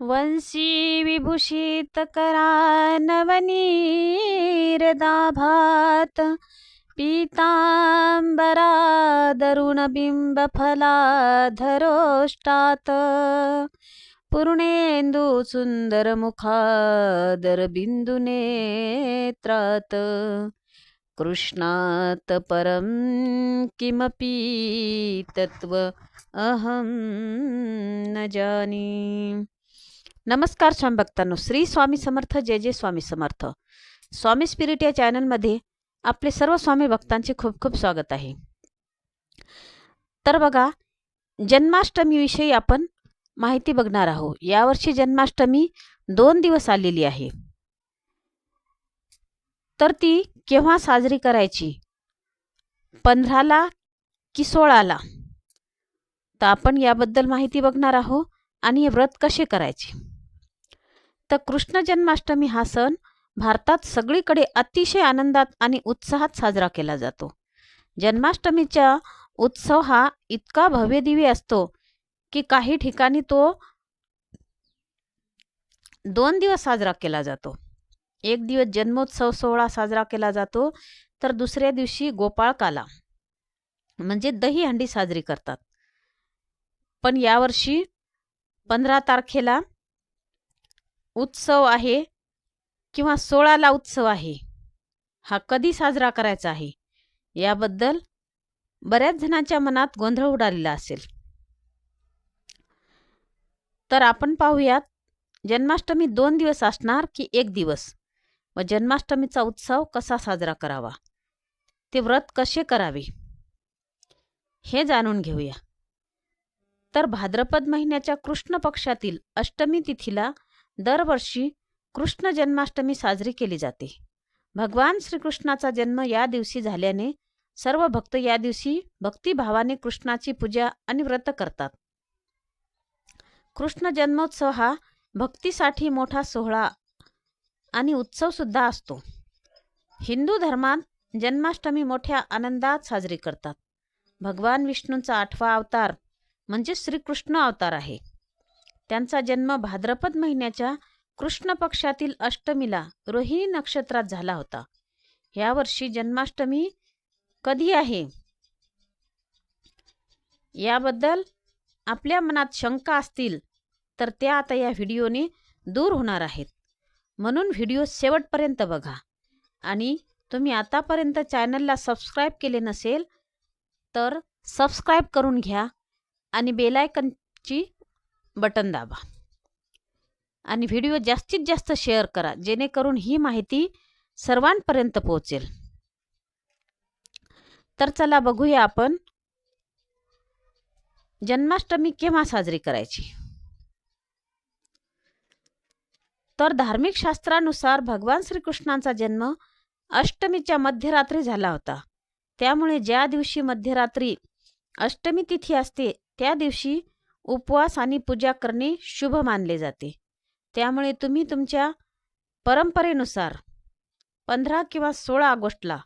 वंशी विभूषितकरानवनीरदाभात पीताम्बरादरुणबिम्बफलाधरोष्टात् पूर्णेन्दु सुन्दरमुखादरबिन्दुनेत्रात् कृष्णात् परं किमपि तत्त्व अहं न जानी. नमस्कार स्वामी भक्तांनो. श्री स्वामी समर्थ जय जय स्वामी समर्थ. स्वामी स्पिरिट या चॅनलमध्ये आपले सर्व स्वामी भक्तांचे खूप खूप स्वागत आहे. तर बघा जन्माष्टमीविषयी आपण माहिती बघणार आहोत. यावर्षी जन्माष्टमी दोन दिवस आलेली आहे. तर ती केव्हा साजरी करायची? पंधराला की सोळाला? तर आपण याबद्दल माहिती बघणार आहोत आणि हे व्रत कसे करायचे? तर कृष्ण जन्माष्टमी हा सण भारतात सगळीकडे अतिशय आनंदात आणि उत्साहात साजरा केला जातो. जन्माष्टमीचा उत्सव हा इतका भव्यदिव्य असतो की काही ठिकाणी तो दोन दिवस साजरा केला जातो. एक दिवस जन्मोत्सव सोहळा साजरा केला जातो तर दुसऱ्या दिवशी गोपाळकाला म्हणजे दहीहंडी साजरी करतात. पण यावर्षी पंधरा तारखेला उत्सव आहे किंवा सोळाला उत्सव आहे हा कधी साजरा करायचा आहे? याबद्दल बऱ्याच जणांच्या मनात गोंधळ उडालेला असेल. तर आपण पाहूयात जन्माष्टमी दोन दिवस असणार की एक दिवस? व जन्माष्टमीचा उत्सव कसा साजरा करावा? ते व्रत कसे करावे? हे जाणून घेऊया. तर भाद्रपद महिन्याच्या कृष्ण पक्षातील अष्टमी तिथीला दरवर्षी कृष्ण जन्माष्टमी साजरी केली जाते. भगवान श्रीकृष्णाचा जन्म या दिवशी झाल्याने सर्व भक्त या दिवशी भक्तिभावाने कृष्णाची पूजा आणि व्रत करतात. कृष्ण जन्मोत्सव हा भक्तीसाठी मोठा सोहळा आणि उत्सव सुद्धा असतो. हिंदू धर्मात जन्माष्टमी मोठ्या आनंदात साजरी करतात. भगवान विष्णूंचा आठवा अवतार म्हणजे श्रीकृष्ण अवतार आहे. त्यांचा जन्म भाद्रपद महिन्याच्या कृष्ण पक्षातील अष्टमीला रोहिणी नक्षत्रात झाला होता. यावर्षी जन्माष्टमी कधी आहे? याबद्दल आपल्या मनात शंका असतील तर त्या आता या व्हिडिओने दूर होणार आहेत. म्हणून व्हिडिओ शेवटपर्यंत बघा. आणि तुम्ही आतापर्यंत चॅनलला सबस्क्राईब केले नसेल तर सबस्क्राईब करून घ्या आणि बेलायकनची बटन दाबा. आणि व्हिडिओ जास्तीत जास्त शेअर करा जेणेकरून ही माहिती सर्वांपर्यंत पोहोचेल. तर चला बघूया आपण जन्माष्टमी केव्हा साजरी करायची? तर धार्मिक शास्त्रानुसार भगवान श्रीकृष्णांचा जन्म अष्टमीच्या मध्यरात्री झाला होता. त्यामुळे ज्या दिवशी मध्यरात्री अष्टमी तिथी असते त्या दिवशी उपवास आणि पूजा करणे शुभ मानले जाते. त्यामुळे तुम्ही तुमच्या परंपरेनुसार पंधरा किंवा सोळा ऑगस्टला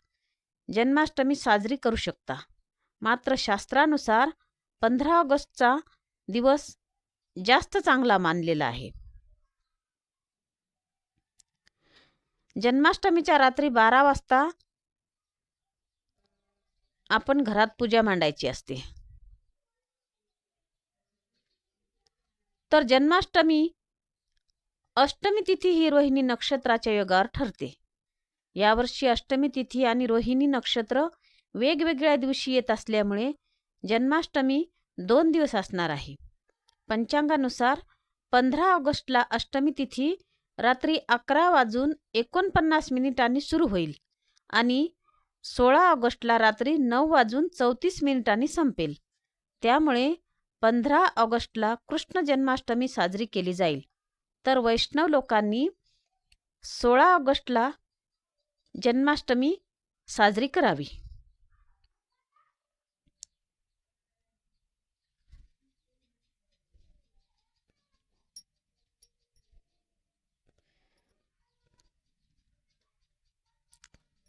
जन्माष्टमी साजरी करू शकता. मात्र शास्त्रानुसार पंधरा ऑगस्टचा दिवस जास्त चांगला मानलेला आहे. जन्माष्टमीच्या रात्री बारा वाजता आपण घरात पूजा मांडायची असते. तर जन्माष्टमी अष्टमी तिथी ही रोहिणी नक्षत्राच्या योगावर ठरते. यावर्षी अष्टमी तिथी आणि रोहिणी नक्षत्र वेगवेगळ्या दिवशी येत असल्यामुळे जन्माष्टमी दोन दिवस असणार आहे. पंचांगानुसार पंधरा ऑगस्टला अष्टमी तिथी रात्री अकरा वाजून एकोणपन्नास मिनिटांनी सुरू होईल आणि सोळा ऑगस्टला रात्री नऊ वाजून चौतीस मिनिटांनी संपेल. त्यामुळे पंधरा ऑगस्टला कृष्ण जन्माष्टमी साजरी केली जाईल. तर वैष्णव लोकांनी सोळा ऑगस्टला जन्माष्टमी साजरी करावी.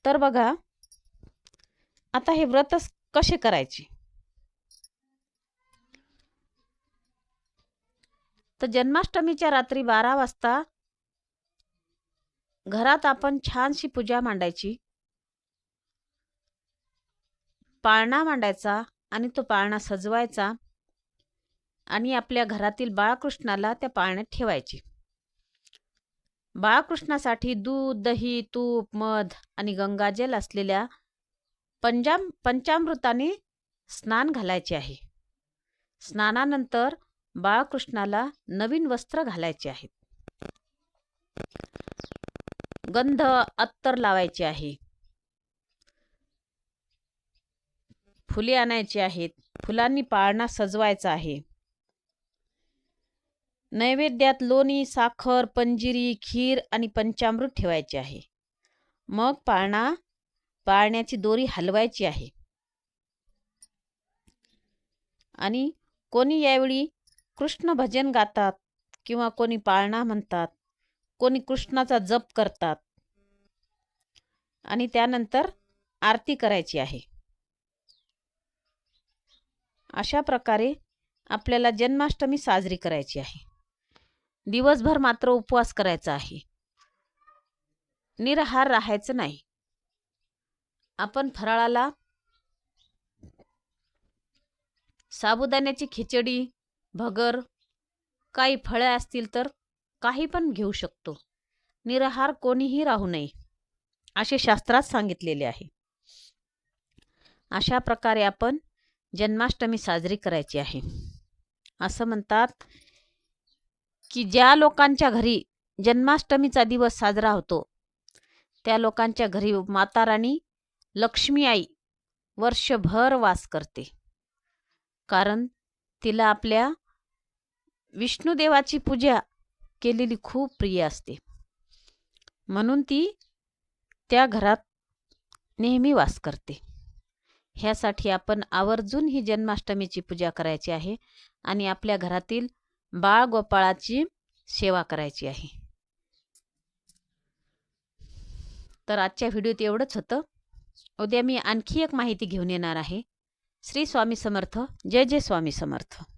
तर बघा आता हे व्रत कसे करायचे? तर जन्माष्टमीच्या रात्री बारा वाजता घरात आपण छानशी पूजा मांडायची. पाळणा मांडायचा आणि तो पाळणा सजवायचा आणि आपल्या घरातील बाळकृष्णाला त्या पाळण्यात ठेवायची. बाळकृष्णासाठी दूध दही तूप मध आणि गंगाजल असलेल्या पंजाम पंचामृताने स्नान घालायचे आहे. स्नानानंतर बाळकृष्णाला नवीन वस्त्र घालायचे आहेत. गंध अत्तर लावायचे आहे. फुले आणायची आहेत. फुलांनी पाळणा सजवायचा आहे. नैवेद्यात लोणी साखर पंजिरी खीर आणि पंचामृत ठेवायचे आहे. मग पाळणा पाळण्याची दोरी हलवायची आहे. आणि कोणी यावेळी कृष्ण भजन गातात किंवा कोणी पाळणा म्हणतात कोणी कृष्णाचा जप करतात. आणि त्यानंतर आरती करायची आहे. अशा प्रकारे आपल्याला जन्माष्टमी साजरी करायची आहे. दिवसभर मात्र उपवास करायचा आहे. निराहार राहायचं नाही. आपण फराळाला साबुदाण्याची खिचडी भगर काही फळे असतील तर काही पण घेऊ शकतो. निराहार कोणीही राहू नये असे शास्त्रात सांगितलेले आहे. अशा प्रकारे आपण जन्माष्टमी साजरी करायची आहे. असं म्हणतात की ज्या लोकांच्या घरी जन्माष्टमीचा दिवस साजरा होतो त्या लोकांच्या घरी माता राणी लक्ष्मी आई वर्षभर वास करते. कारण तिला आपल्या विष्णुदेवाची पूजा केलेली खूप प्रिय असते. म्हणून ती त्या घरात नेहमी वास करते. ह्यासाठी आपण आवर्जून ही जन्माष्टमीची पूजा करायची आहे आणि आपल्या घरातील बाळ गोपाळाची सेवा करायची आहे. तर आजच्या व्हिडिओत एवढंच होतं. उद्या मी आणखी एक माहिती घेऊन येणार आहे. श्री स्वामी समर्थ. जय जय स्वामी समर्थ.